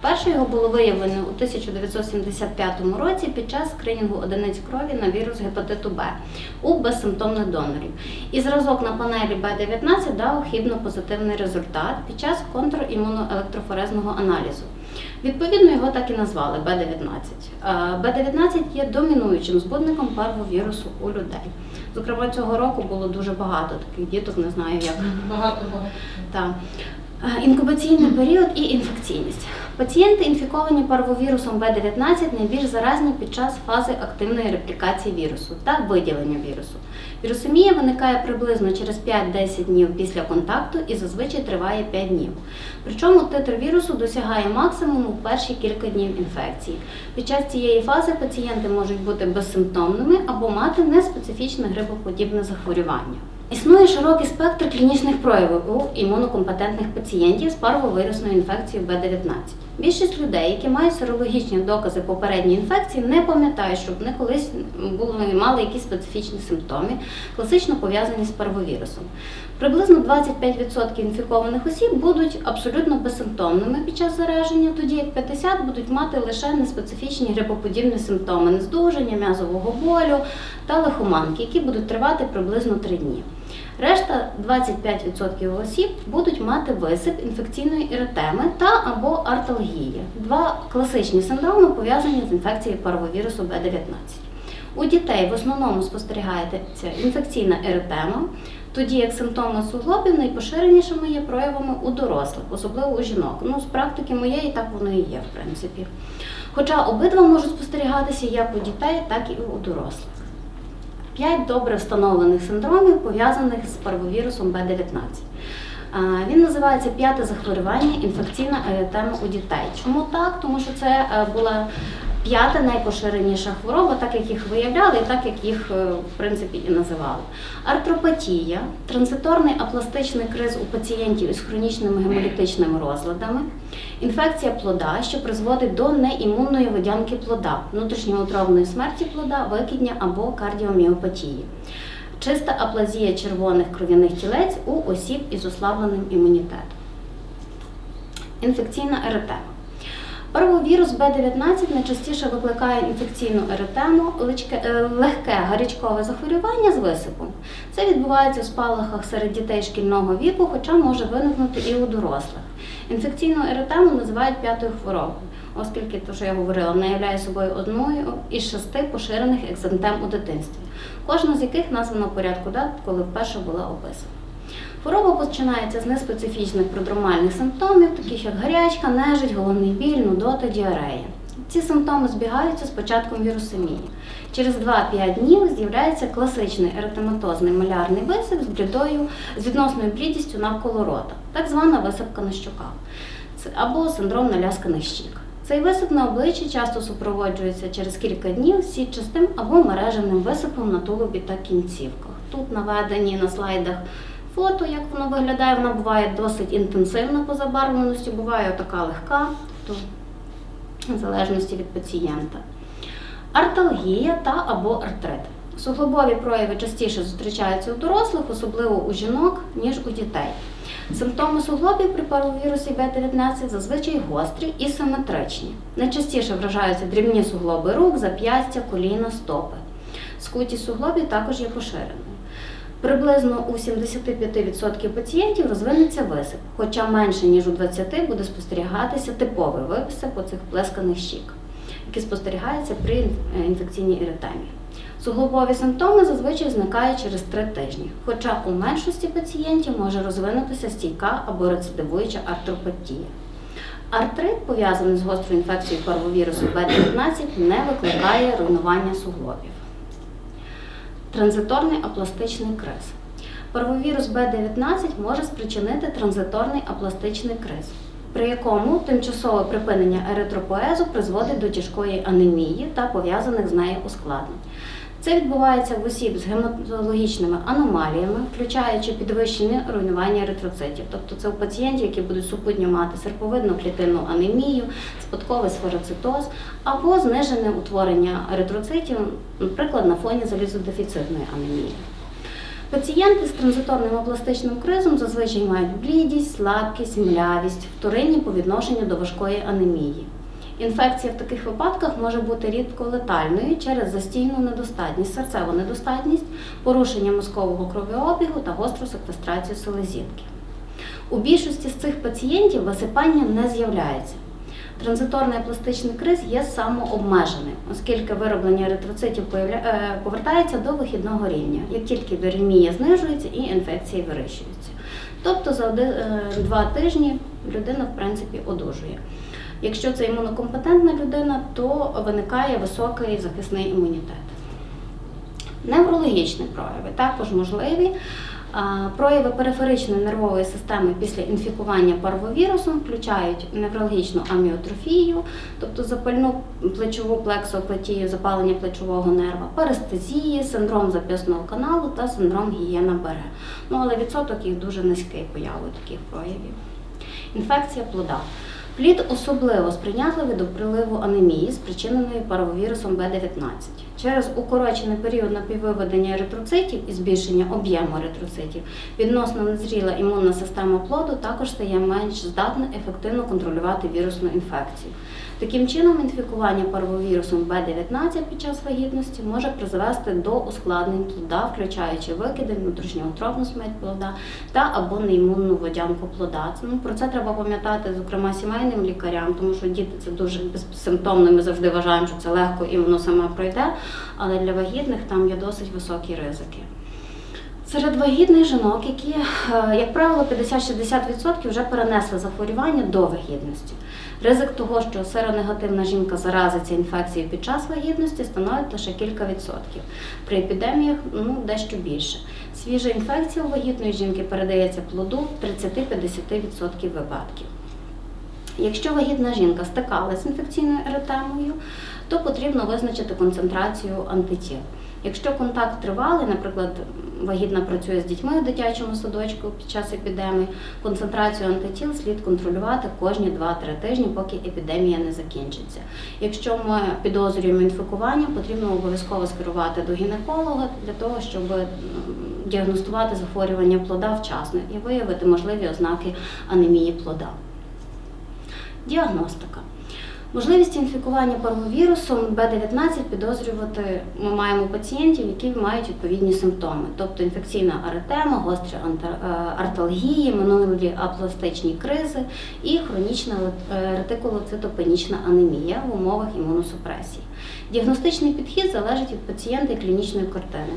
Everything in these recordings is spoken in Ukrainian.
Перше його було виявлено у 1975 році під час скринінгу одиниць крові на вірус гепатиту Б у безсимптомних донорів. І зразок на панелі Б19 дав хібно-позитивний результат під час контрімуноелектрофорезного аналізу. Відповідно, його так і назвали Б19. Е, Б19 є домінуючим збудником парвовірусу у людей. Зокрема, цього року було дуже багато таких діток, не знаю як. Багато багато. Так. Інкубаційний період і інфекційність. Пацієнти, інфіковані парвовірусом В19, найбільш заразні під час фази активної реплікації вірусу та виділення вірусу. Вірусемія виникає приблизно через 5-10 днів після контакту і зазвичай триває 5 днів. Причому титр вірусу досягає максимуму перші кілька днів інфекції. Під час цієї фази пацієнти можуть бути безсимптомними або мати неспецифічне грипоподібне захворювання. Існує широкий спектр клінічних проявів у імунокомпетентних пацієнтів з парвовирусною інфекцією Б19. Більшість людей, які мають серологічні докази попередньої інфекції, не пам'ятають, щоб вони колись були, мали якісь специфічні симптоми, класично пов'язані з парвовірусом. Приблизно 25% інфікованих осіб будуть абсолютно безсимптомними під час зараження, тоді як 50% будуть мати лише неспецифічні грипоподібні симптоми нездужання, м'язового болю та лихоманки, які будуть тривати приблизно 3 дні. Решта 25% осіб будуть мати висип інфекційної еритеми та або арталгії. Два класичні синдроми пов'язані з інфекцією парвовірусу Б19. У дітей в основному спостерігається інфекційна еритема, тоді як симптоми суглобів найпоширенішими є проявами у дорослих, особливо у жінок. Ну, з практики моєї так воно і є, в принципі. Хоча обидва можуть спостерігатися як у дітей, так і у дорослих. П'ять добре встановлених синдромів, пов'язаних з парвовірусом Б19. Він називається п'яте захворювання інфекційна еритема у дітей. Чому так? Тому що це е, була п'ята найпоширеніша хвороба, так як їх виявляли і так як їх е, в принципі і називали. Артропатія, транзиторний апластичний криз у пацієнтів із хронічними гемолітичними розладами, інфекція плода, що призводить до неімунної водянки плода, внутрішньоутробної смерті плода, викидня або кардіоміопатії. Чиста аплазія червоних кров'яних тілець у осіб із ослабленим імунітетом. Інфекційна еритема. Парвовірус Б19 найчастіше викликає інфекційну еритему, личке- е, легке гарячкове захворювання з висипом. Це відбувається в спалахах серед дітей шкільного віку, хоча може виникнути і у дорослих. Інфекційну еритему називають п'ятою хворобою, оскільки, то, що я говорила, вона являє собою одною із шести поширених екзантем у дитинстві, кожна з яких названа в порядку дат, коли вперше була описана. Хвороба починається з неспецифічних продромальних симптомів, таких як гарячка, нежить, головний біль, нудота, діарея. Ці симптоми збігаються з початком вірусемії. Через 2-5 днів з'являється класичний еретематозний малярний висип з блідою, з відносною блідістю навколо рота, так звана висипка на щоках, або синдром налясканих щік. Цей висип на обличчі часто супроводжується через кілька днів сітчастим або мережевним висипом на тулубі та кінцівках. Тут наведені на слайдах фото, як воно виглядає. Вона буває досить інтенсивна по забарвленості, буває така легка, то в залежності від пацієнта. Арталгія та або артрит. Суглобові прояви частіше зустрічаються у дорослих, особливо у жінок, ніж у дітей. Симптоми суглобів при паровірусі Б19 зазвичай гострі і симетричні. Найчастіше вражаються дрібні суглоби рук, зап'ястя, коліна, стопи. Скутість суглобів також є поширеною. Приблизно у 75% пацієнтів розвинеться висип, хоча менше ніж у 20% буде спостерігатися типовий висип оцих плесканих щік, які спостерігаються при е, інфекційній еритемі. Суглобові симптоми зазвичай зникають через 3 тижні, хоча у меншості пацієнтів може розвинутися стійка або рецидивуюча артропатія. Артрит, пов'язаний з гострою інфекцією парвовірусу Б19, не викликає руйнування суглобів. Транзиторний апластичний криз. Парвовірус Б19 може спричинити транзиторний апластичний криз, при якому тимчасове припинення еритропоезу призводить до тяжкої анемії та пов'язаних з нею ускладнень. Це відбувається в осіб з гематологічними аномаліями, включаючи підвищення руйнування еритроцитів. Тобто це у пацієнтів, які будуть супутньо мати серповидну клітинну анемію, спадковий сфероцитоз або знижене утворення еритроцитів, наприклад, на фоні залізодефіцитної анемії. Пацієнти з транзиторним апластичним кризом зазвичай мають блідість, слабкість, млявість, вторинні по відношенню до важкої анемії. Інфекція в таких випадках може бути рідко летальною через застійну недостатність, серцеву недостатність, порушення мозкового кровообігу та гостру секвестрацію селезінки. У більшості з цих пацієнтів висипання не з'являється. Транзиторний пластичний криз є самообмеженим, оскільки вироблення еритроцитів е, повертається до вихідного рівня, як тільки вірмія знижується і інфекції вирощуються. Тобто за е, два тижні людина в принципі одужує. Якщо це імунокомпетентна людина, то виникає високий захисний імунітет. Неврологічні прояви також можливі. Прояви периферичної нервової системи після інфікування парвовірусом включають неврологічну аміотрофію, тобто запальну плечову плексоапатію, запалення плечового нерва, парестезії, синдром зап'ясного каналу та синдром гієна бере. Ну але відсоток їх дуже низький появи таких проявів. Інфекція плода. Плід особливо сприйнятливий до приливу анемії, спричиненої паровірусом Б19. Через укорочений період напіввиведення еритроцитів і збільшення об'єму еритроцитів відносно незріла імунна система плоду також стає менш здатна ефективно контролювати вірусну інфекцію. Таким чином, інфікування парвовірусом Б19 під час вагітності може призвести до ускладнень плода, включаючи викиди, внутрішньоутробну смерть плода та або неімунну водянку плода. Ну, про це треба пам'ятати, зокрема, сімейним лікарям, тому що діти це дуже безсимптомно. Ми завжди вважаємо, що це легко і воно саме пройде. Але для вагітних там є досить високі ризики. Серед вагітних жінок, які, е, як правило, 50-60% вже перенесли захворювання до вагітності. Ризик того, що серонегативна жінка заразиться інфекцією під час вагітності, становить лише кілька відсотків. При епідеміях ну, дещо більше. Свіжа інфекція у вагітної жінки передається плоду в 30-50% випадків. Якщо вагітна жінка стикалася з інфекційною еритемою, то потрібно визначити концентрацію антитіл. Якщо контакт тривалий, наприклад, вагітна працює з дітьми у дитячому садочку під час епідемії, концентрацію антитіл слід контролювати кожні 2-3 тижні, поки епідемія не закінчиться. Якщо ми підозрюємо інфікування, потрібно обов'язково скерувати до гінеколога для того, щоб діагностувати захворювання плода вчасно і виявити можливі ознаки анемії плода. Діагностика. Можливість інфікування парвовірусом Б19 підозрювати ми маємо пацієнтів, які мають відповідні симптоми, тобто інфекційна аретема, гострі е, арталгії, минулі апластичні кризи і хронічна е, ретикулоцитопенічна анемія в умовах імуносупресії. Діагностичний підхід залежить від пацієнта і клінічної картини.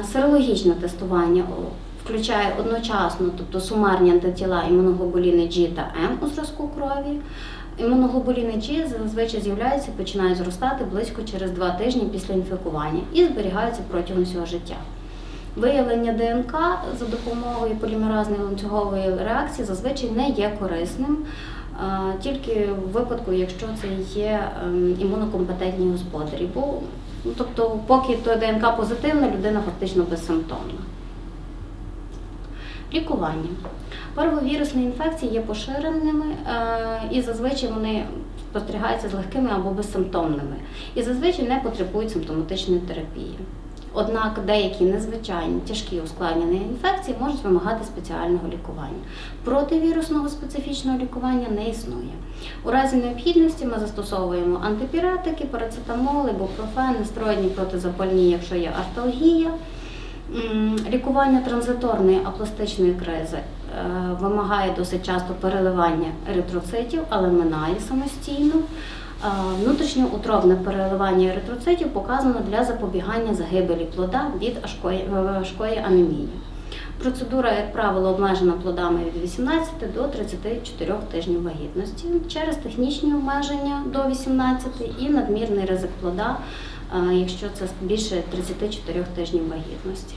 Е, Серологічне тестування включає одночасно, тобто сумарні антитіла імуноглобуліни G та М у зразку крові. Імуноглобуліни G зазвичай з'являються і починають зростати близько через 2 тижні після інфікування і зберігаються протягом всього життя. Виявлення ДНК за допомогою полімеразної ланцюгової реакції зазвичай не є корисним, тільки в випадку, якщо це є ем, імунокомпетентні господарі. Бо, ну, тобто, поки то ДНК позитивна, людина фактично безсимптомна. Лікування. Парвовірусні інфекції є поширеними е, і зазвичай вони спостерігаються з легкими або безсимптомними і зазвичай не потребують симптоматичної терапії. Однак деякі незвичайні тяжкі ускладнені інфекції можуть вимагати спеціального лікування. Противірусного специфічного лікування не існує. У разі необхідності ми застосовуємо антипіретики, парацетамол, ібупрофен, нестероїдні протизапальні, якщо є арталгія. Лікування транзиторної апластичної кризи е, вимагає досить часто переливання еритроцитів, але минає самостійно. Е, Внутрішньоутробне переливання еритроцитів показано для запобігання загибелі плода від важкої, е, анемії. Процедура, як правило, обмежена плодами від 18 до 34 тижнів вагітності через технічні обмеження до 18 і надмірний ризик плода, якщо це більше 34 тижнів вагітності.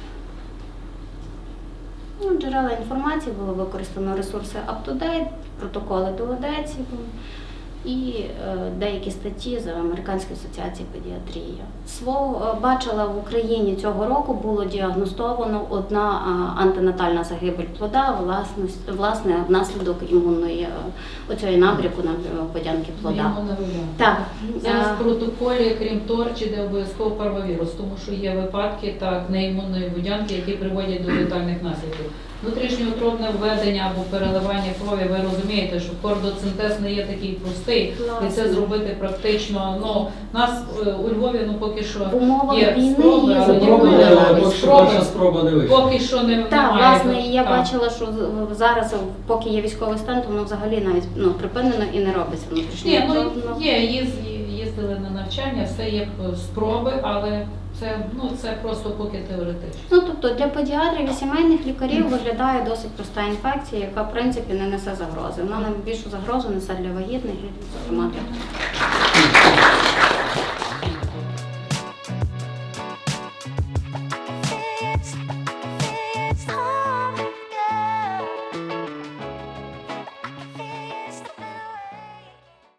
Ну, Джерела інформації було використано ресурси UpToDate, протоколи дуодеції, і е, деякі статті з Американської асоціації педіатрії. Свого е, бачила в Україні цього року було діагностовано одна антинатальна загибель плода, власне, власне внаслідок імунної е, оцієї набряку на е, водянки плода. Так, Зараз е, в протоколі, крім торч, іде обов'язково парвовірус, тому що є випадки так неімунної водянки, які приводять до летальних наслідків. Внутрішньоутробне введення або переливання крові, ви розумієте, що кордоцинтез не є такий простий, і це зробити практично. Ну нас е, у Львові ну поки що в умовах є війни спроби, але Спроба, але поки що Спроби. спроба не вийшла. поки що не Так, немає. власне, я Так. бачила, що з- зараз, поки є військовий стан, то воно взагалі навіть ну, припинено і не робиться внутрішньо. Ні, ну є, є їздили на навчання, все є е, спроби, але це ну це просто поки теоретично. Ну, тобто для педіатрів і сімейних лікарів виглядає досить проста інфекція, яка в принципі не несе загрози. Вона найбільшу загрозу несе для вагітних і для